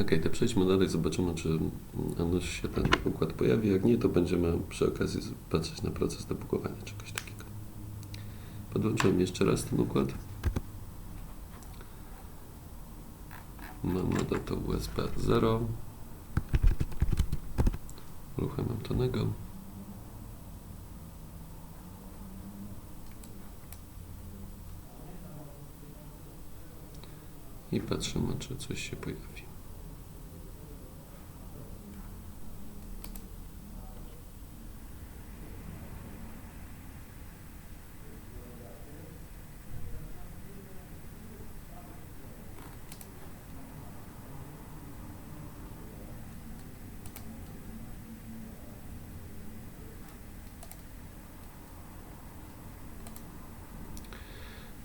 Ok, to przejdźmy dalej, zobaczymy, czy nuż się ten układ pojawi. Jak nie, to będziemy przy okazji patrzeć na proces debugowania czegoś takiego. Podłączyłem jeszcze raz ten układ. Mam adapter USB 0. Uruchamiam tonego. I patrzymy, czy coś się pojawi.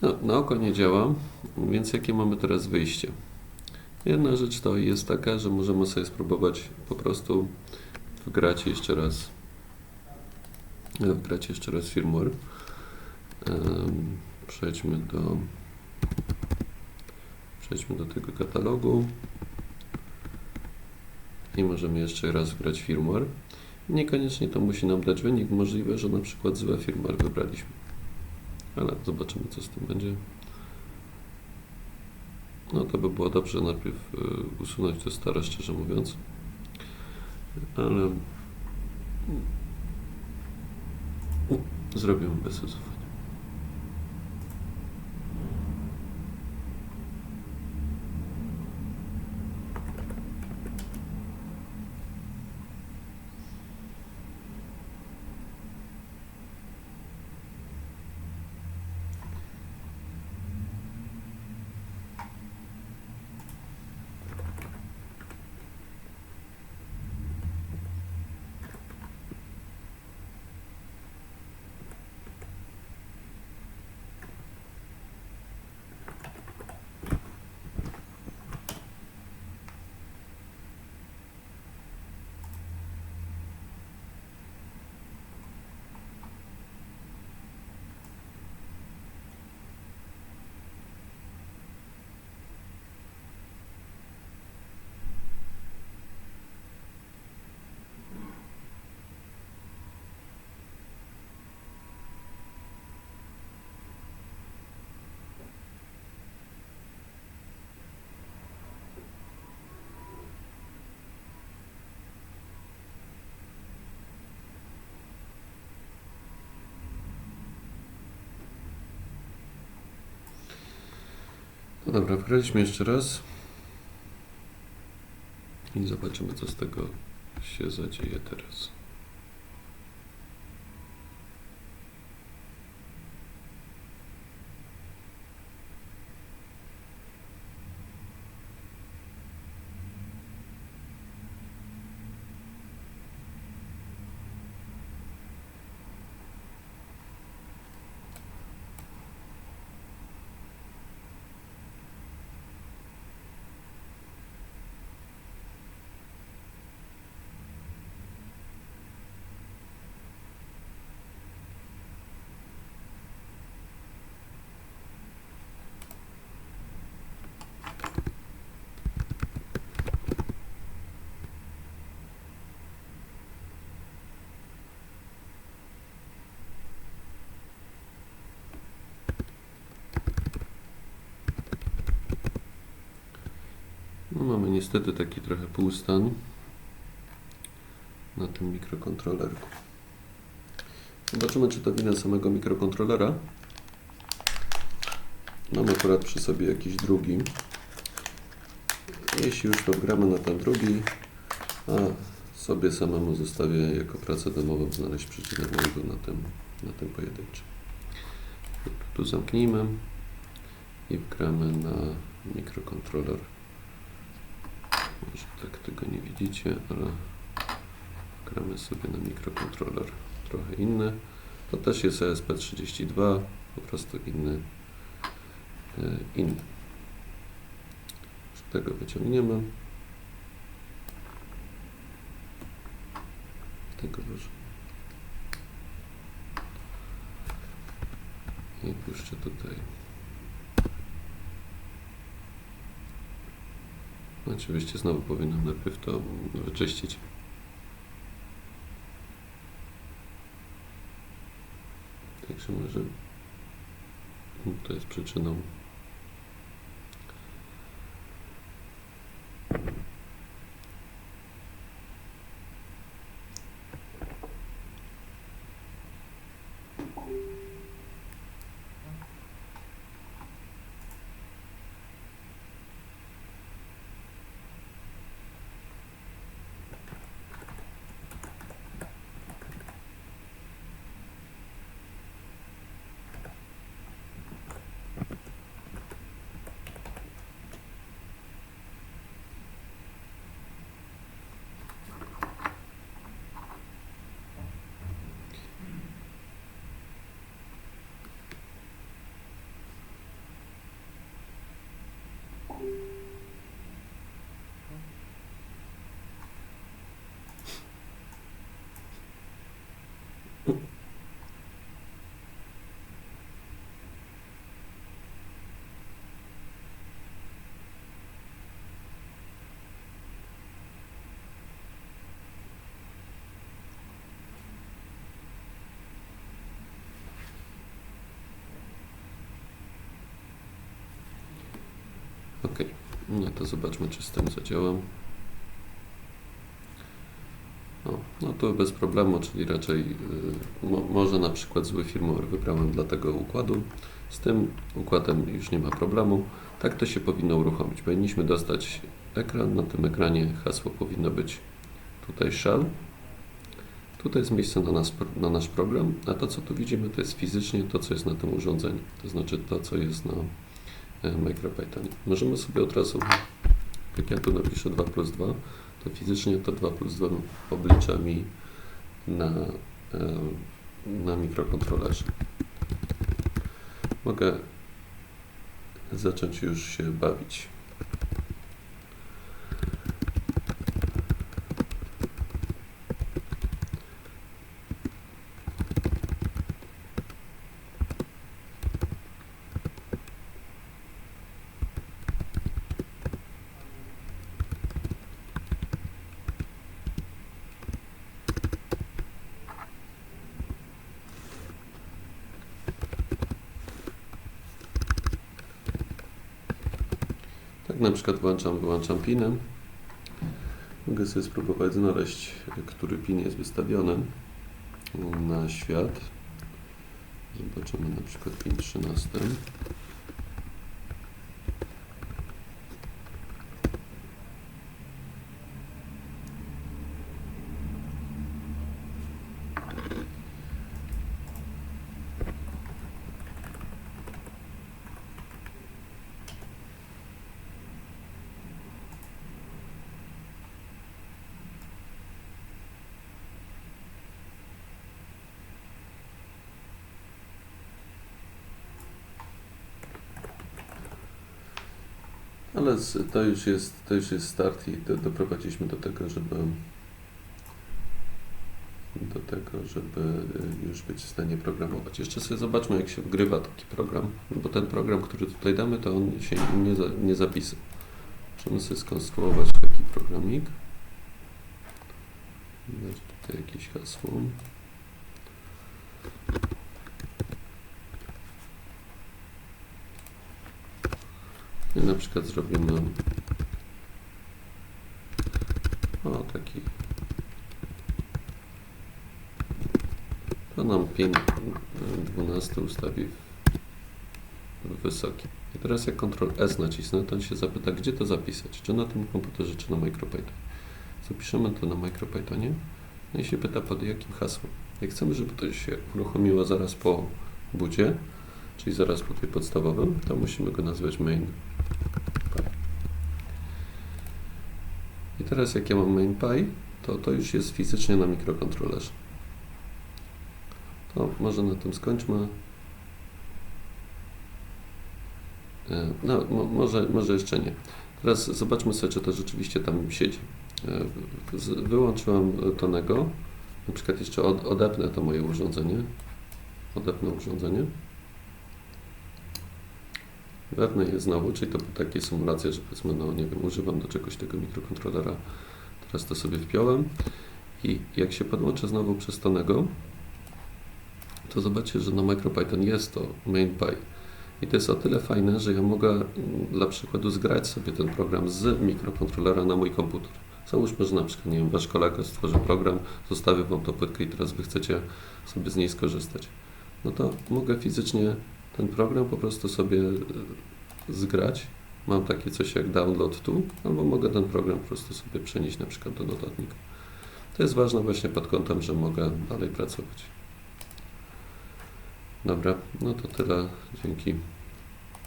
No, na oko nie działa, więc jakie mamy teraz wyjście? Jedna rzecz to jest taka, że możemy sobie spróbować po prostu wgrać jeszcze raz wgrać jeszcze raz firmware. Przejdźmy do przejdźmy do tego katalogu i możemy jeszcze raz wgrać firmware. Niekoniecznie to musi nam dać wynik, możliwe, że na przykład złe firmware wybraliśmy. Ale zobaczymy, co z tym będzie. No to by było dobrze najpierw y, usunąć to stare, szczerze mówiąc. Ale zrobimy bez usuwania. No dobra, wgraliśmy jeszcze raz. I zobaczymy, co z tego się zadzieje teraz. Mamy niestety taki trochę półstan na tym mikrokontrolerku. Zobaczymy, czy to wina samego mikrokontrolera. Mam akurat przy sobie jakiś drugi. Jeśli już to wgramy na ten drugi, a sobie samemu zostawię jako pracę domową znaleźć przyczynę błędu na tym, na tym pojedynczym. Tu zamknijmy i wgramy na mikrokontroler. Może tak tego nie widzicie, ale gramy sobie na mikrokontroler trochę inny. To też jest ESP32, po prostu inny. e, inny. Z tego wyciągniemy. Tego już. I puszczę tutaj. Oczywiście znowu powinienem najpierw to wyczyścić. Także może to jest przyczyną. Ok, no to zobaczmy, czy z tym zadziałam. No, no to bez problemu, czyli raczej y, mo, może na przykład zły firmware wybrałem dla tego układu. Z tym układem już nie ma problemu. Tak to się powinno uruchomić. Powinniśmy dostać ekran. Na tym ekranie hasło powinno być tutaj shell. Tutaj jest miejsce na, nas, na nasz program, a to co tu widzimy to jest fizycznie to, co jest na tym urządzeniu. To znaczy to, co jest na MicroPython. Możemy sobie od razu, jak ja tu napiszę 2 plus 2, to fizycznie to 2 plus 2 oblicza mi na, e, na mikrokontrolerze. Mogę zacząć już się bawić. Tak na przykład włączam, wyłączam pinem. Mogę sobie spróbować znaleźć, który pin jest wystawiony na świat. Zobaczymy na przykład pin 13. Ale to już jest, to już jest start i do, doprowadziliśmy do tego, żeby do tego, żeby y, już być w stanie programować. Jeszcze sobie zobaczmy, jak się wgrywa taki program, bo ten program, który tutaj damy, to on się nie, za, nie zapisy. Możemy sobie skonstruować taki programik. Dać tutaj jakieś hasło. I na przykład zrobimy o taki to nam pin 12 ustawi w, w wysoki. I teraz jak Ctrl S nacisnę, to on się zapyta, gdzie to zapisać, czy na tym komputerze, czy na MicroPython. Zapiszemy to na MicroPythonie, no i się pyta pod jakim hasłem. Jak chcemy, żeby to się uruchomiło zaraz po budzie, czyli zaraz po tej podstawowym, to musimy go nazwać main I teraz jak ja mam MainPy, to to już jest fizycznie na mikrokontrolerze. To może na tym skończmy. E, No, mo, może, może jeszcze nie. Teraz zobaczmy sobie, czy to rzeczywiście tam siedzi. E, Wyłączyłem Tonego. Na przykład jeszcze od, odepnę to moje urządzenie. Odepnę urządzenie. Wepnę je znowu, czyli to takie symulacje, że powiedzmy, no nie wiem, używam do czegoś tego mikrokontrolera. Teraz to sobie wpiąłem i jak się podłączę znowu przez Tonego, to zobaczcie, że na MicroPython jest to MainPy. I to jest o tyle fajne, że ja mogę mm, dla przykładu zgrać sobie ten program z mikrokontrolera na mój komputer. Załóżmy, że na przykład, nie wiem, wasz kolega stworzy program, zostawił wam tą płytkę i teraz wy chcecie sobie z niej skorzystać. No to mogę fizycznie ten program po prostu sobie e, zgrać. Mam takie coś jak download tu, albo mogę ten program po prostu sobie przenieść na przykład do notatnika. To jest ważne właśnie pod kątem, że mogę dalej pracować. Dobra, no to tyle. Dzięki.